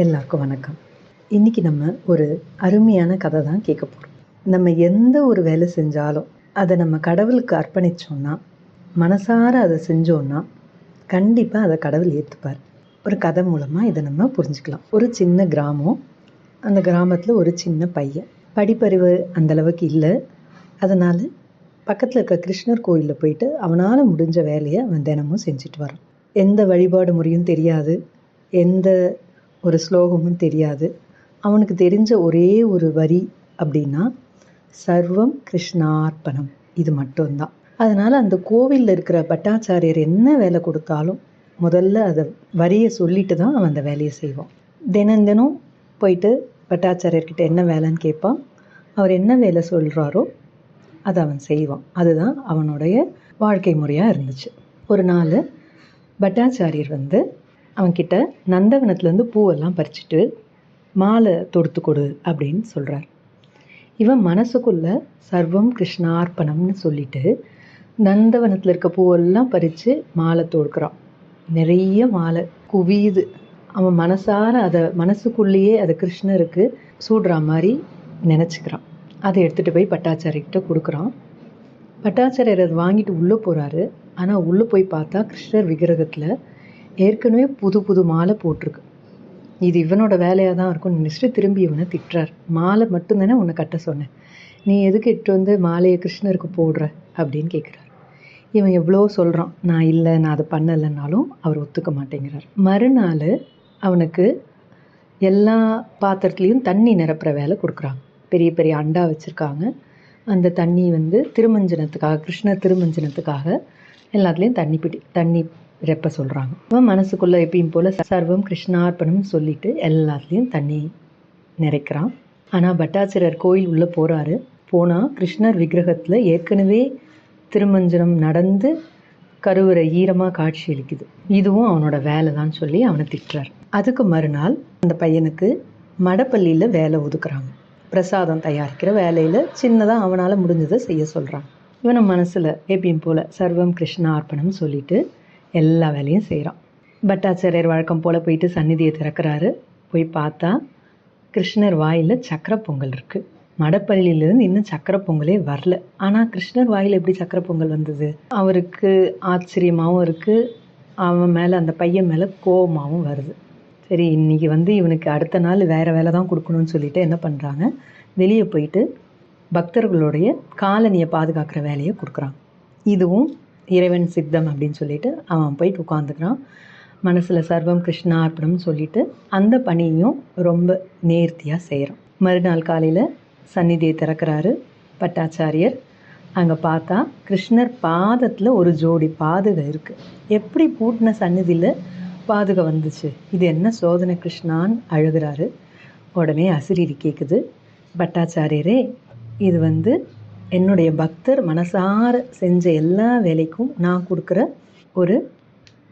எல்லாருக்கும் வணக்கம். இன்றைக்கி நம்ம ஒரு அருமையான கதை தான் கேட்க போகிறோம் நம்ம எந்த ஒரு வேலை செஞ்சாலும் அதை நம்ம கடவுளுக்கு அர்ப்பணித்தோம்னா மனசார அதை செஞ்சோன்னா கண்டிப்பாக அதை கடவுள் ஏற்றுப்பார் ஒரு கதை மூலமாக இதை நம்ம புரிஞ்சுக்கலாம். ஒரு சின்ன கிராமம் அந்த கிராமத்தில் ஒரு சின்ன பையன். படிப்பறிவு அந்தளவுக்கு இல்லை. அதனால் பக்கத்தில் இருக்க கிருஷ்ணர் கோயிலில் போயிட்டு அவனால் முடிஞ்ச வேலையை அவன் தினமும் செஞ்சுட்டு வரான். எந்த வழிபாடு முறையும் தெரியாது. எந்த ஒரு ஸ்லோகமும் தெரியாது. அவனுக்கு தெரிஞ்ச ஒரே ஒரு வரி அப்படின்னா சர்வம் கிருஷ்ணார்ப்பணம் இது மட்டும்தான். அதனால் அந்த கோவிலில் இருக்கிற பட்டாச்சாரியர் என்ன வேலை கொடுத்தாலும் முதல்ல அதை வரியை சொல்லிட்டு தான் அவன் அந்த வேலையை செய்வான். தினம் தினம் போயிட்டு பட்டாச்சாரியர்கிட்ட என்ன வேலைன்னு கேட்பான். அவர் என்ன வேலை சொல்கிறாரோ அதை அவன் செய்வான். அதுதான் அவனுடைய வாழ்க்கை முறையாக இருந்துச்சு. ஒரு நாள் பட்டாச்சாரியர் வந்து அவன்கிட்ட நந்தவனத்துலேருந்து பூவெல்லாம் பறிச்சுட்டு மாலை தொடுத்து கொடு அப்படின்னு சொல்கிறார் இவன் மனசுக்குள்ள சர்வம் கிருஷ்ணார்ப்பணம்னு சொல்லிட்டு நந்தவனத்தில் இருக்க பூவெல்லாம் பறித்து மாலை தொடுக்கிறான். நிறைய மாலை குவியுது. அவன் மனசார அதை மனசுக்குள்ளேயே அதை கிருஷ்ணருக்கு சூடுற மாதிரி நினச்சிக்கிறான். அதை எடுத்துகிட்டு போய் பட்டாச்சாரியர்கிட்ட கொடுக்குறான். பட்டாச்சாரியர் அதை வாங்கிட்டு உள்ளே போகிறாரு ஆனால் உள்ளே போய் பார்த்தா கிருஷ்ணர் விக்கிரகத்தில் ஏற்கனவே புது புது மாலை போட்டிருக்கு. இது இவனோட வேலையாக தான் இருக்கும்னு நினச்சிட்டு திரும்பி இவனை திட்டுறார். மாலை மட்டும்தானே உன்னை கட்ட சொன்னேன். நீ எதுக்கு இட்டு வந்து மாலையை கிருஷ்ணருக்கு போடுற? அப்படின்னு கேட்குறாரு இவன் எவ்வளோ சொல்கிறான் நான் இல்லை நான் அதை பண்ணலைன்னாலும் அவர் ஒத்துக்க மாட்டேங்கிறார். மறுநாள் அவனுக்கு எல்லா பாத்திரத்துலேயும் தண்ணி நிரப்புற வேலை கொடுக்குறாங்க. பெரிய பெரிய அண்டா வச்சுருக்காங்க. அந்த தண்ணி வந்து திருமஞ்சனத்துக்காக கிருஷ்ணர் திருமஞ்சனத்துக்காக எல்லாத்துலேயும் தண்ணி பிடி தண்ணி ரெப்ப சொல்கிறாங்க அவன் மனசுக்குள்ளே எப்பயும் போல் சர்வம் கிருஷ்ணார்ப்பணம்னு சொல்லிட்டு எல்லாத்துலேயும் தண்ணி நிறைக்கிறான். ஆனால் பட்டாச்சாரியர் கோயில் உள்ளே போகிறாரு போனால் கிருஷ்ணர் விக்கிரகத்தில் ஏற்கனவே திருமஞ்சனம் நடந்து கருவறை ஈரமாக காட்சி அளிக்குது. இதுவும் அவனோட வேலை தான் சொல்லி அவனை திட்டுறார். அதுக்கு மறுநாள் அந்த பையனுக்கு மடப்பள்ளியில் வேலை ஒதுக்குறாங்க. பிரசாதம் தயாரிக்கிற வேலையில் சின்னதாக அவனால் முடிஞ்சதை செய்ய சொல்கிறான் இவனை மனசில் எப்பயும் போல் சர்வம் கிருஷ்ணா அர்ப்பணம் சொல்லிட்டு எல்லா வேலையும் செய்கிறான் பட்டாச்சாரியர் வழக்கம் போல் போயிட்டு சந்நிதியை திறக்கிறாரு. போய் பார்த்தா கிருஷ்ணர் வாயில் சக்கரை பொங்கல் இருக்குது மடப்பள்ளியிலேருந்து இன்னும் சக்கரை பொங்கலே வரல. ஆனால் கிருஷ்ணர் வாயில் எப்படி சக்கரை பொங்கல் வந்தது? அவருக்கு ஆச்சரியமாகவும் இருக்குது அவன் மேலே அந்த பையன் மேலே கோபமாகவும் வருது. சரி இன்றைக்கி வந்து இவனுக்கு அடுத்த நாள் வேறு வேலை தான் கொடுக்கணும்னு சொல்லிட்டு என்ன பண்ணுறாங்க வெளியே போயிட்டு பக்தர்களுடைய காலனியை பாதுகாக்கிற வேலையை கொடுக்குறாங்க. இதுவும் இறைவன் சித்தம் அப்படின்னு சொல்லிட்டு அவன் போயிட்டு உட்காந்துக்கிறான் மனசில் சர்வம் கிருஷ்ணார்ப்பணம்னு சொல்லிட்டு அந்த பணியையும் ரொம்ப நேர்த்தியாக செய்கிறான் மறுநாள் காலையில் சந்நிதியை திறக்கிறாரு பட்டாச்சாரியர். அங்கே பார்த்தா கிருஷ்ணர் பாதத்தில் ஒரு ஜோடி பாதுகை இருக்குது எப்படி பூட்டின சந்நிதியில் பாதுகை வந்துச்சு? இது என்ன சோதனை கிருஷ்ணான்னு அழுகிறாரு. உடனே அசிரீரி கேட்குது பட்டாச்சாரியரே இது வந்து என்னுடைய பக்தர் மனசார செஞ்ச எல்லா வேலைக்கும் நான் கொடுக்குற ஒரு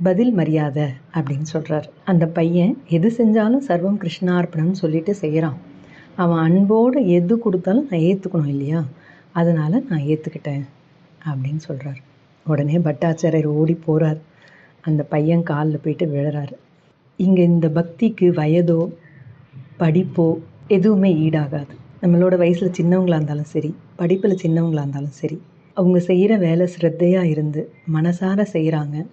பதில் மரியாதை அப்படின்னு சொல்கிறார் அந்த பையன் எது செஞ்சாலும் சர்வம் கிருஷ்ணார்ப்பணம்னு சொல்லிட்டு செய்கிறான் அவன் அன்போடு எது கொடுத்தாலும் நான் ஏற்றுக்கணும் இல்லையா? அதனால் நான் ஏற்றுக்கிட்டேன் அப்படின்னு சொல்கிறார் உடனே பட்டாச்சாரியர் ஓடி போகிறார் அந்த பையன் காலில் போயிட்டு விழுறாரு. இங்கே இந்த பக்திக்கு வயதோ படிப்போ எதுவுமே ஈடாகாது. நம்மளோட வயசில் சின்னவங்களாக இருந்தாலும் சரி படிப்பில் சின்னவங்களாக இருந்தாலும் சரி அவங்க செய்கிற வேலை சிரத்தையாக இருந்து மனசார செய்கிறாங்க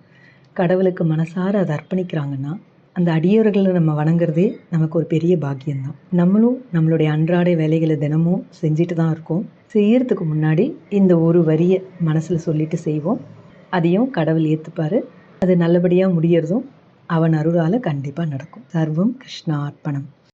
கடவுளுக்கு மனசார அதை அர்ப்பணிக்கிறாங்கன்னா அந்த அடியவர்களை நம்ம வணங்குறதே நமக்கு ஒரு பெரிய பாக்கியம்தான். நம்மளும் நம்மளுடைய அன்றாட வேலைகளை தினமும் செஞ்சுட்டு தான் இருக்கோம். செய்யறதுக்கு முன்னாடி இந்த ஒரு வரியை மனசில் சொல்லிட்டு செய்வோம். அதையும் கடவுள் ஏற்றுப்பார் அது நல்லபடியாக முடியறதும் அவன் அருளால் கண்டிப்பாக நடக்கும். சர்வம் கிருஷ்ணார்ப்பணம்.